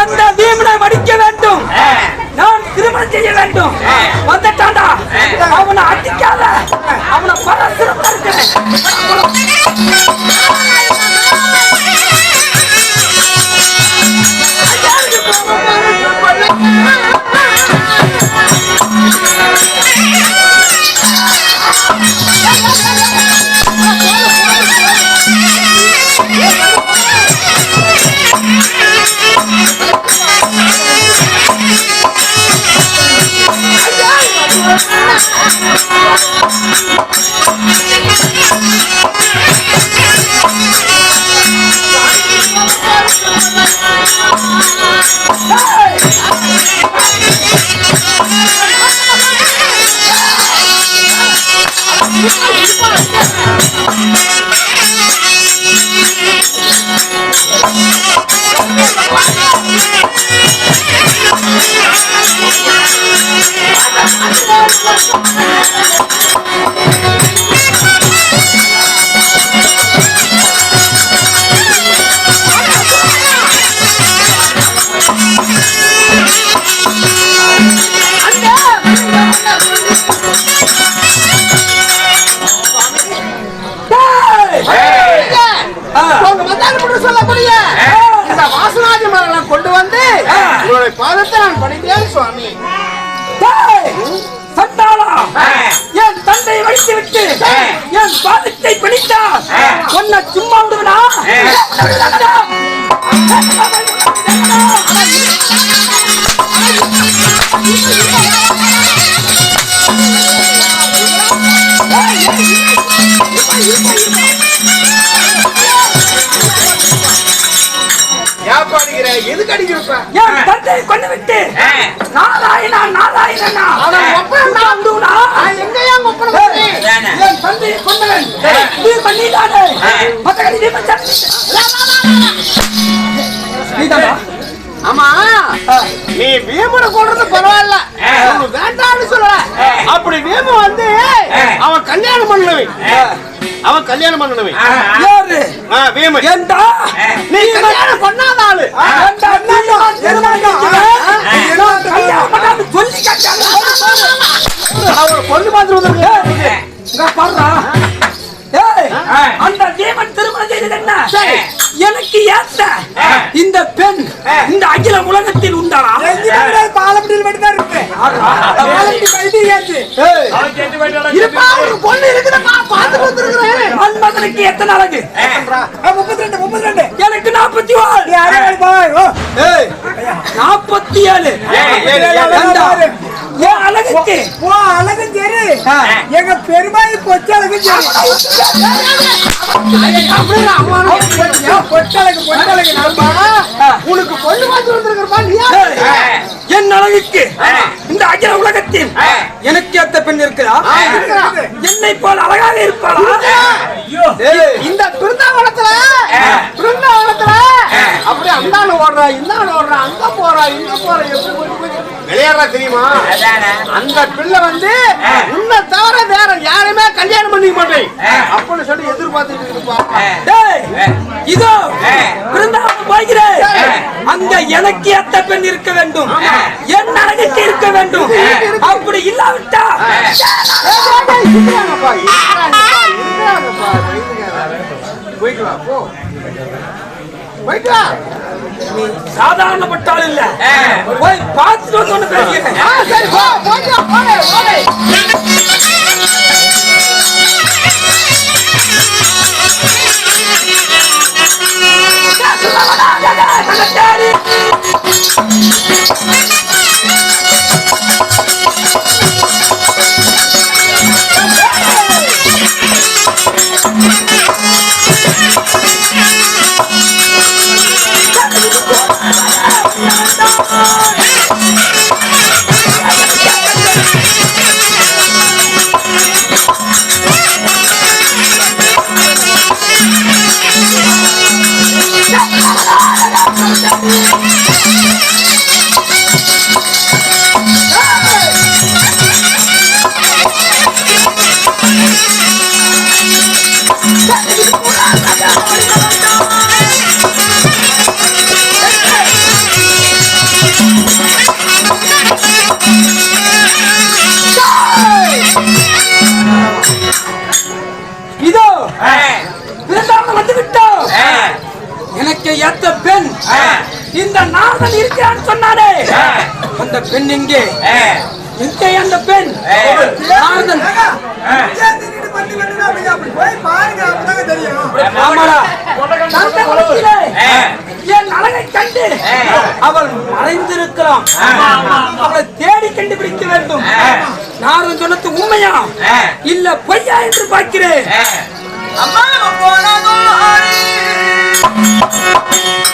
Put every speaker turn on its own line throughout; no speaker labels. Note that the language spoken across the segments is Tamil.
அந்த பீமனை மடிக்க வேண்டும். நான் திருமணம் செய்ய வேண்டும். வந்துட்டான்டா. அவனை அடிக்காத. அவனை பல சிறப்பா
உங்களுடைய பாதத்தை நான் பணிந்தேன் சுவாமி!
சண்டாளா! என் தந்தை வடித்து விட்டு என் பாதத்தை பிடித்தா உன்னை சும்மா விடுவனா?
எதுக்கு அடிக்கிறப்ப
தந்தை கொண்டு விட்டு. நாராயணா? என் தந்தையை கொண்டவன் நீ பண்ணிட்டானே மத்தகடி நீ பண்ண நீதானா
ஆமா. நீ வீமனை கொள்றது பரவாயில்ல. வேண்டாம்னு சொல்லல. அப்படி வீமன் வந்து அவன் கல்யாணம் பண்ணவன் அவன் கல்யாணம் பண்ணவன்
யாரு?
வீமன்.
ஏண்டா?
நீ கல்யாணம் பண்ணாத பொண்ணு பார்த்து
அந்த தேவன் திருமணம் செய்தது எனக்கு ஏத்த இந்த பெண் இந்த அகில உலகத்தில் உண்டா பாலப்பட்டியில் மட்டும்தான் இருக்கு
இருப்பா ஒரு பொண்ணு இருக்குதுப்பா பார்த்து வந்திருக்கிறேன்
எத்தனை அழகு முப்பத்தி ரெண்டு முப்பத்தி ரெண்டு நாற்பத்தி நாற்பத்தி ஏழு. என் அழகுக்கு
அழகும் சரி எங்க பெருமாய் கொச்ச அழகும் சரி பொட்டழகு பொட்டழகு
உனக்கு பொண்ணு பார்த்து வந்திருக்கிறப்பா
என் அழகுக்கு இந்த அகில உலகத்தில் எனக்கு ஏத்த பெண் இருக்கிறா? என்னை போல் அழகாக இருப்பாளா?
இந்த பிருந்தாவனத்துல அந்தாண்ட ஓடுறா இந்தாண்ட ஓடுறா அங்க போறா இங்க போறா எப்படி விளையாடுறா தெரியுமா அந்த பிள்ளை வந்து உன்னை தவிர வேற யாருமே கல்யாணம் பண்ணிக்க மாட்டேன் அப்படின்னு சொல்லி எதிர்பார்த்துட்டு இருப்பா
டேய், இதோ பிருந்தாவனம் போகிறேன் அங்க எனக்கு ஏத்த பெண் இருக்க வேண்டும் என் அழகுக்கு இருக்க வேண்டும் அப்படி இல்லாவிட்டா
போயிட்டு வா.
சாதாரணப்பட்டால் இல்ல. போய் பார்த்துட்டு வந்து ஒண்ணு பேசுகிறேன்
ஆ, சரி போ போயிட்டு வா போடே போடே.
ஏய் நாரதன் இருக்கிறான்னு சொன்னானே. அந்த பெண் எங்கே? எங்கே அந்த பெண். நாரதன். அவள் மறைந்திருக்கலாம் அவளை தேடி கண்டுபிடிக்க வேண்டும். நாரதன் சொன்னது உண்மையா? இல்ல பொய்யா என்று பார்க்கிறேன். இதோ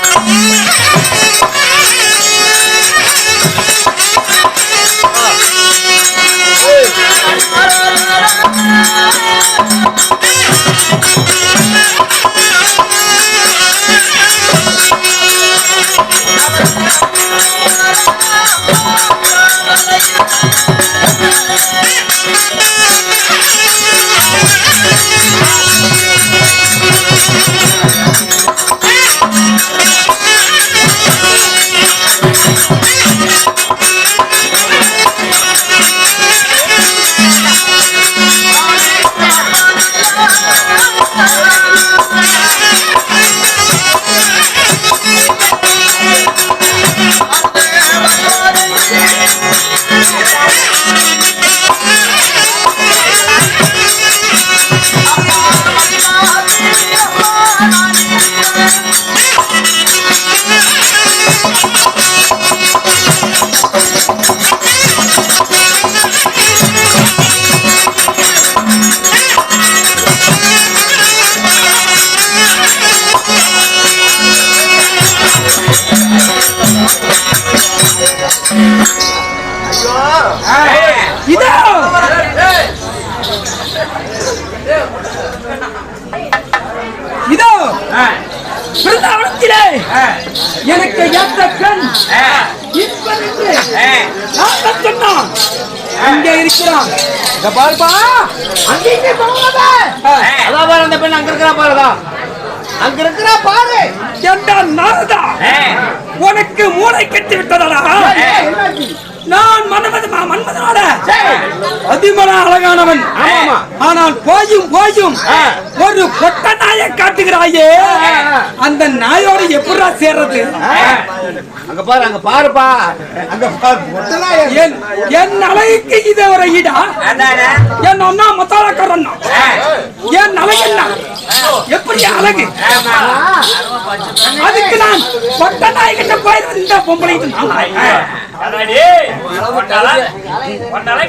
பிருந்தாவனத்திலே எனக்கு ஏற்ற பெண் சொன்னான். அங்கே இருக்கிறான்.
இந்த பாருப்பா. போகாத. அதான் பாரு அந்த பெண் அங்க இருக்கிறா பாருடா அங்க இருக்கிறா பாரு.
என்றால் நாரதா. உனக்கு மூளை கட்டி விட்டதடா
என்னாச்சு?
நான் மன்மத மன்மதனோட அதிமன அழகானவன்
ஆமாமா.
ஆனால் போயும் போயும். ஒரு பொட்ட நாயை காட்டுகிறாயே. அந்த நாயோட எப்படா சேர்றது
அங்க பாரு அங்க பாருப்பா. அங்க பாரு.
என் என் அழகுக்கு இது ஒரு ஈடா? என் அண்ணா மத்தாளக்காரன் என் என்ன எப்படி அழகு? அதுக்கு நான் பொட்ட நாய் கிட்ட போயிருந்த இந்த பொம்பளை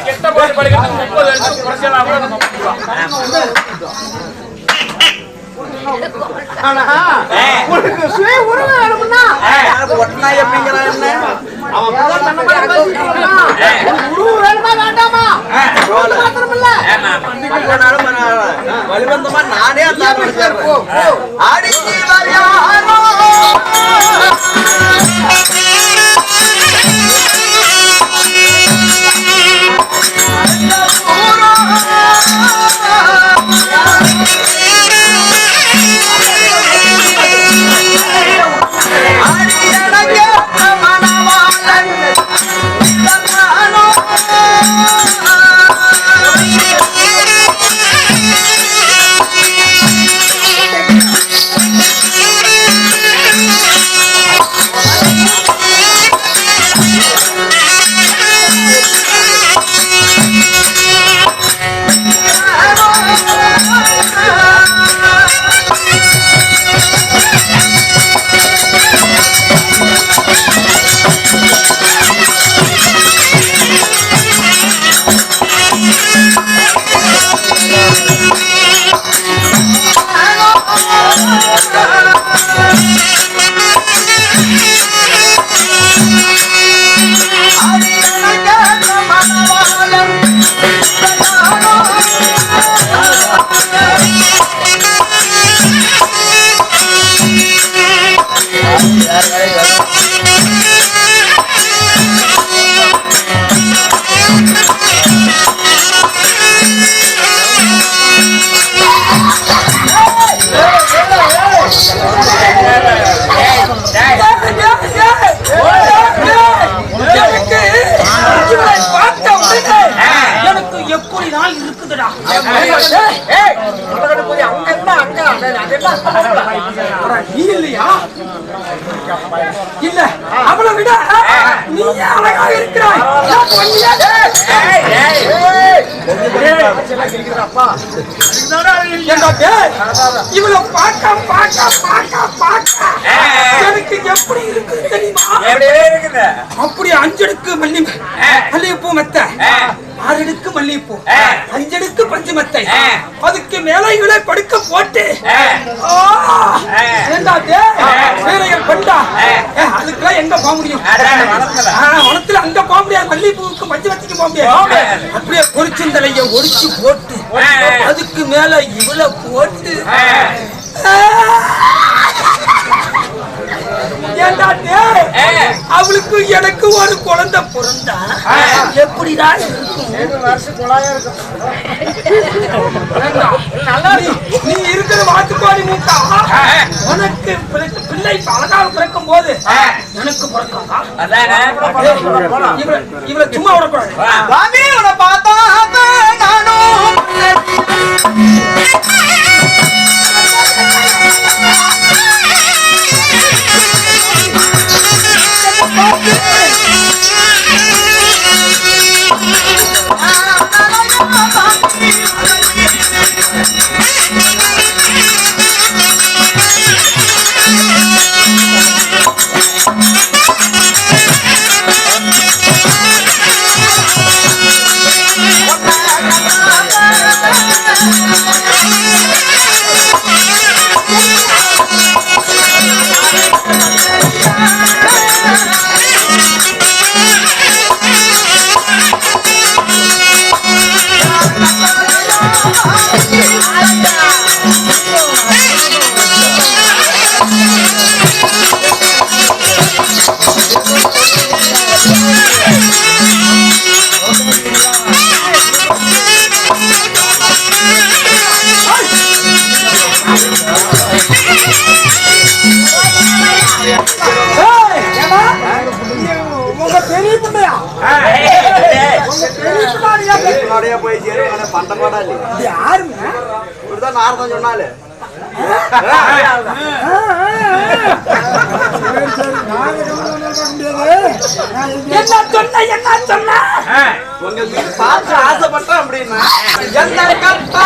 கெட்ட பாடு படிக்கிறது முப்பது வருஷம் குறைச்சலாம் கூட நம்ம பண்ணிக்கலாம்.
ஆனா உனக்கு சுய உரிமை வேணும்னா அவன் முதல்
நானே அந்த
நீ அழகாக இருக்கிறாய் நான் பொன்னியா? ஏண்டா டேய், இவளை பார்க்க பார்க்க பார்க்க. பார்க்க எனக்கு எப்படி இருக்கு தெரியுமா? அப்படி அஞ்சடுக்கு மல்லி மல்லிகைப்பூ மெத்த. ஆறடுக்கு மல்லிகைப்பூ அஞ்சடுக்கு பஞ்சு மெத்தை அதுக்கு மேல இவளை படுக்க போட்டு. வேலைய பெண்டா அதுக்கெல்லாம் எங்க போக முடியும்? வனத்துல அங்க போக முடியாது மல்லிகைப்பூவுக்கு பஞ்சு மெத்தைக்கு போக முடியாது. அப்படியே பொரிச்சந்தலைய ஒடிச்சு போட்டு அதுக்கு மேல இவளை போட்டு. ஏண்டா அவளுக்கு எனக்கு ஒரு குழந்தை பிறந்தா எப்படிதான் நீ- இருக்கிற வாத்துக்கோழி மூக்கா உனக்கு பிள்ளை அழகாக பிறக்கும் போது எனக்கு பிறக்காதா? இவளை சும்மா விடக்கூடாது
உன்னை பார்த்தா நானும். முன்னாடியே போய் சேருவாங்க பண்ட மாட்டா இல்லையா
இது யாருங்க?
இப்படிதான் நாரதம் சொன்னாலே.
என்ன சொன்ன என்ன சொன்ன?
உங்க பார்த்து ஆசைப்பட்டேன் அப்படின்னா என்ன கத்தா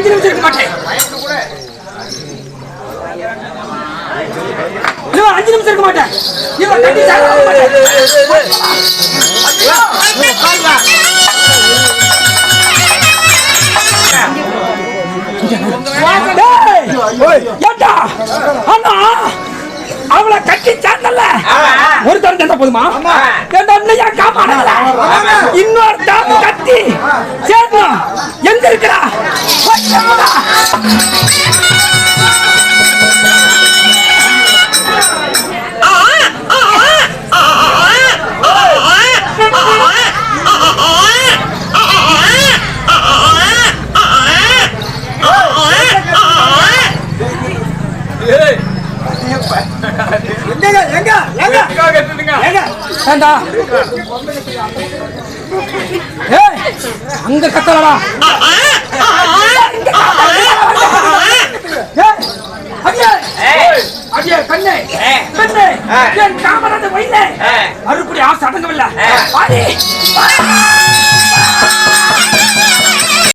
அஞ்சு நிமிஷம் இருக்க மாட்டேன். இன்னும் அஞ்சு நிமிஷம் இருக்க மாட்டேன். இவன் கட்டி சாக மாட்டேன். அவளை கட்டி சேர்ந்தல்ல ஒரு தரம் சேர்ந்தா போதுமா? இன்னும் ஏன் காப்பாடல இன்னொரு தரம் கட்டி சேர்ந்தோம் எங்க இருக்கிறா? அங்க கத்தலடா ஏய் அங்கே அடியே கண்ணே.
ஆ.
என் காமராஜ வயல. அறுபடி ஆசை அடங்கவில்லை.